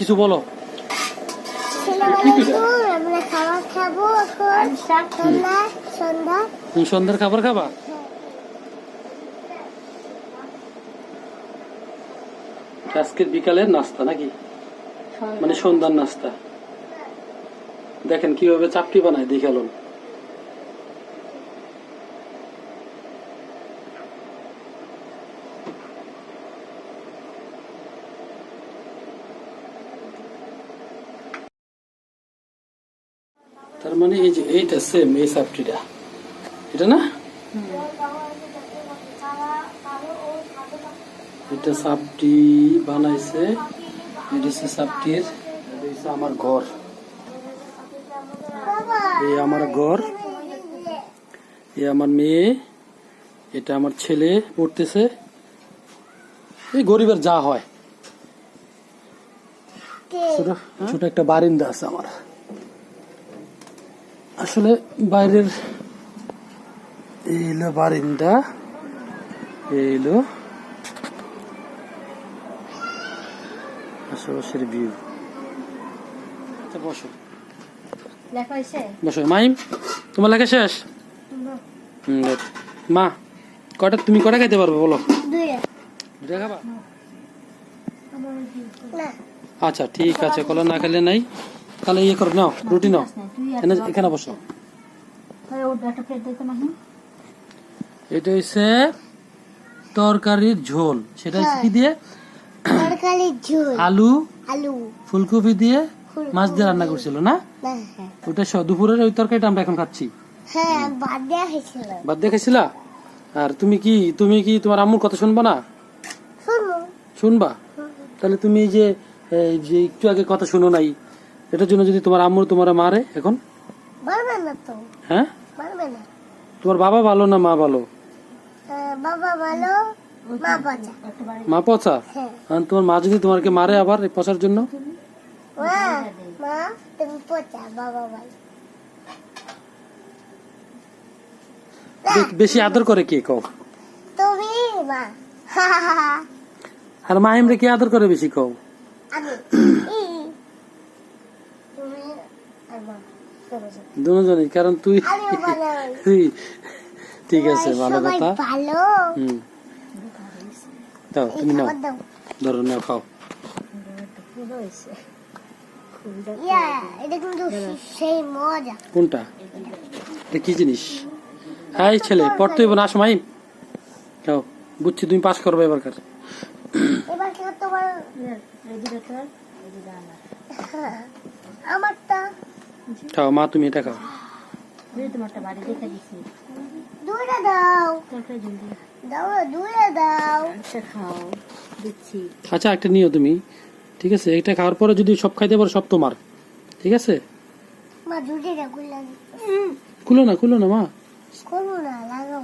কিছু বলো। খাবার খাব এখন। সন্ধ্যা সন্ধ্যা। তুমি সন্ধ্যার খাবার খাবা? আজকের বিকালের নাস্তা নাকি? মানে সন্ধ্যার নাস্তা। দেখেন কীভাবে চাপটি বানায় দেখালুন তার মানে এই যে এইটা সেম এই চাপটিটা এটা না? এটা সাপটি বানাইছে এটা হচ্ছে সাপটির। এটা আমার ঘর। এই আমার ঘর। এই আমার মেয়ে। এটা আমার ছেলে পড়তেছে। এই গরিবের যা হয়। ছোট একটা বারিন্দা আছে আমার। আসলে বাইরের এই হলো বারিন্দা এই হলো আশেপাশের ভিউ আচ্ছা বসো। বসো। মাইম তোমার লেখা শেষ? মা কটা তুমি কটা খাইতে পারবে বলো? দুটা খাবা? আচ্ছা ঠিক আছে। কলা না খেলে নাই। তাহলে ইয়ে করো নাও রুটি নাও। এখানে বসো। এটা হচ্ছে তরকারির ঝোল। সেটা কি দিয়ে? তরকারি ঝোল। আলু। আলু। ফুলকপি দিয়ে মাছ দিয়ে রান্না করছিল না? না হ্যাঁ। ওটা দুপুরের ওই তরকারিটা আমরা এখন খাচ্ছি। হ্যাঁ বাদ দিয়ে খাইছিলা? আর তুমি কি তুমি কি তোমার আম্মুর কথা শুনবা না? শুনবা। তাহলে তুমি যে যে একটু আগে কথা শুনো নাই। এটার জন্য যদি তোমার আম্মুর তোমার মারে এখন? পারবে না তো। হ্যাঁ? পারবে না। তোমার বাবা ভালো না মা ভালো? বাবা ভালো মা বাচ্চা মা পচা? হ্যাঁ। আর তোমার মা যদি তোমাকে মারে আবার এই পচার জন্য? মা মা তুমি পচা বাবা ভালো। বেশি আদর করে কে কও? তুমি মা। আর মাহিম রে কে আদর করে বেশি কও? আমি ই। তুমি আর মা চলো, চলো। দুজনই কারণ তুই তুই ঠিক আছে ভালো কথা। ভালো? হুম। দাও তুমি নাও। ধরো নাও খাও। ইয়া কোনটা? এটা কি জিনিস? হ্যাঁ এই ছেলে পড়তে হইব না আসো মাহিম। খাও বুঝছি তুমি পাস করবে এবার কার। এবার কি আমারটা খাও মা তুমি এটা খাও। দূরে দাও। দাও দূরে দাও। আচ্ছা একটা নিও তুমি। ঠিক আছে এটা খাওয়ার পরে যদি সব খাইতে পারো সব তোমার। ঠিক আছে? মা খুলো না খুলো না মা। করব না লাগাও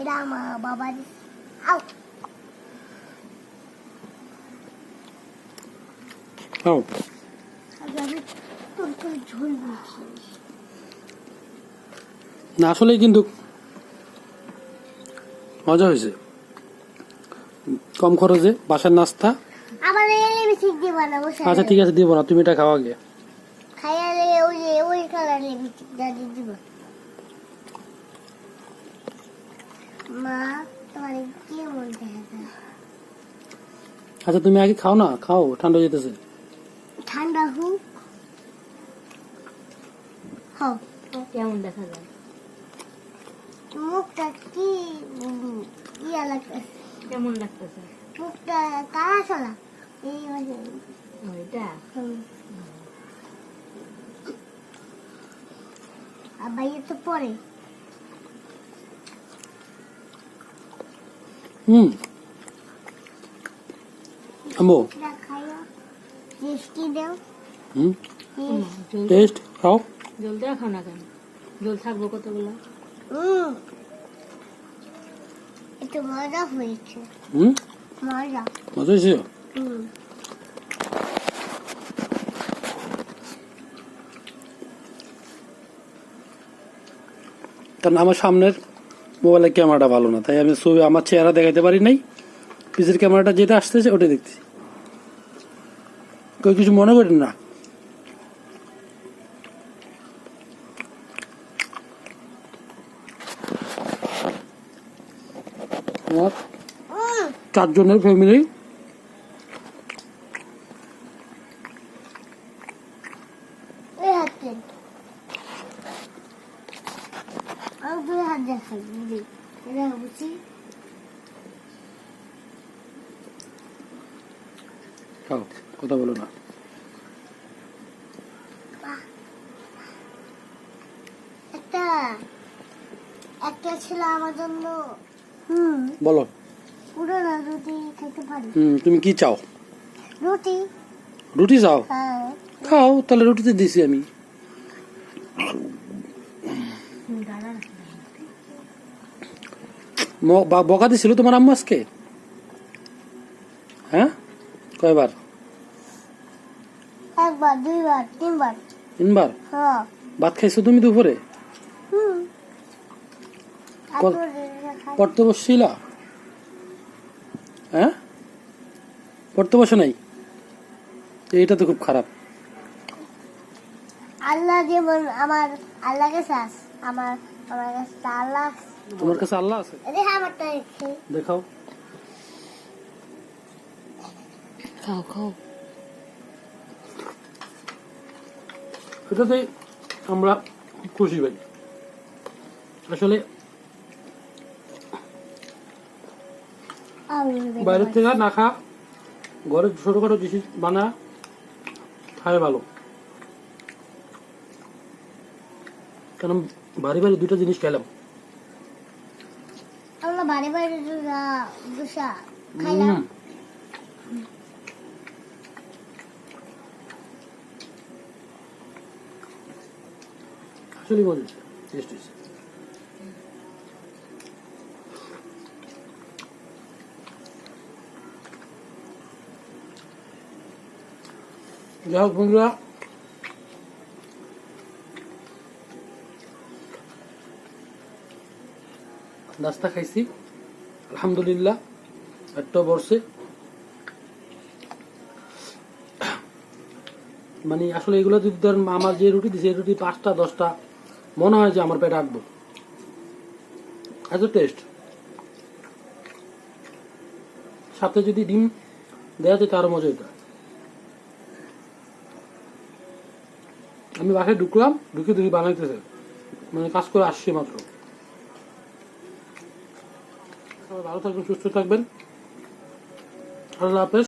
এটা আমার বাবার আউ আগে আমি তোর তোর ঝোল বলছি না আসলেই কিন্তু মজা হয়েছে। কম খরচে বাসার নাস্তা। আবার এলে দিয়ে বানাবো আচ্ছা ঠিক আছে দিব না তুমি এটা খাও আগে। খাইয়ালে ওই ওই কালার লিপস্টিক দিব। মা তোমার কি দেখা আচ্ছা তুমি আগে খাও না খাও ঠান্ডা হয়ে যেতেছে। ঠান্ডা হোক। কেমন দেখা যায়? মুখটা কি ইয়া লাগতেছে? কেমন লাগতেছে? মুখটা কালা চলা এই মাঝে ওইটা বাইরে তো পরে। হুম। টেস্ট খাও। জল দেওয়া খাও না কেন? জল থাকব কতগুলো? হুম একটু মজা হয়েছে। হুম? মজা। মজা হয়েছে? হুম। কারণ আমার সামনের মোবাইলের ক্যামেরাটা ভালো না তাই আমি ছবি আমার চেহারা দেখাতে পারি নাই। পিসের ক্যামেরাটা যেটা আসতেছে ওটা দেখছি কেউ কিছু মনে করেন না? চারজনের ফ্যামিলি এই হাত দেন আমি দুই হাত দেখাই দিদি এটা বুঝছি খাও কথা বলো না। একটা একটা ছিল আমার জন্য হুম। বলো। পুরো না রুটি খেতে পারি। হুম তুমি কি চাও? রুটি। রুটি চাও? হ্যাঁ। খাও তাহলে রুটিতে দিছি আমি। বকা দিছিল তোমার আম্মু আজকে হ্যাঁ? কয়বার? একবার দুইবার তিনবার। তিনবার? হ্যাঁ। ভাত খাইছো তুমি দুপুরে? হুম। এটা পড়তে বসছিলা হ্যাঁ? পড়তে বসে নাই? এইটা তো খুব খারাপ। আল্লাহ যেমন আমার আল্লাহ কাছে আমার আমার কাছে আল্লাহ। তোমার কাছে আল্লাহ আছে? দেখাও। খাও খাও। এটাতেই আমরা খুশি পাই আসলে বাইরের থেকে না খা ঘরে ছোটখাটো জিনিস বানা খায় ভালো। কারণ বাড়ি বাড়ি দুটো জিনিস খেলাম। আমরা বাড়ি বাড়ি দুসা খাইলাম। আসলে মজা টেস্ট হয়েছে। যাই হোক বন্ধুরা, নাস্তা খাইছি, আলহামদুলিল্লাহ, একটা বর্ষে। মানে আসলে এগুলো যদি ধরেন আমার যে রুটি দিছে রুটি পাঁচটা, দশটা মনে হয় যে আমার পেট আঁকবো এত টেস্ট সাথে যদি ডিম দেওয়া যেত আরও মজা হতো আমি বাসায় ঢুকলাম, ঢুকে দেখি বানাইতেছে। মানে কাজ করে আসছি মাত্র। ভালো থাকবেন, সুস্থ থাকবেন। আল্লাহ হাফেজ।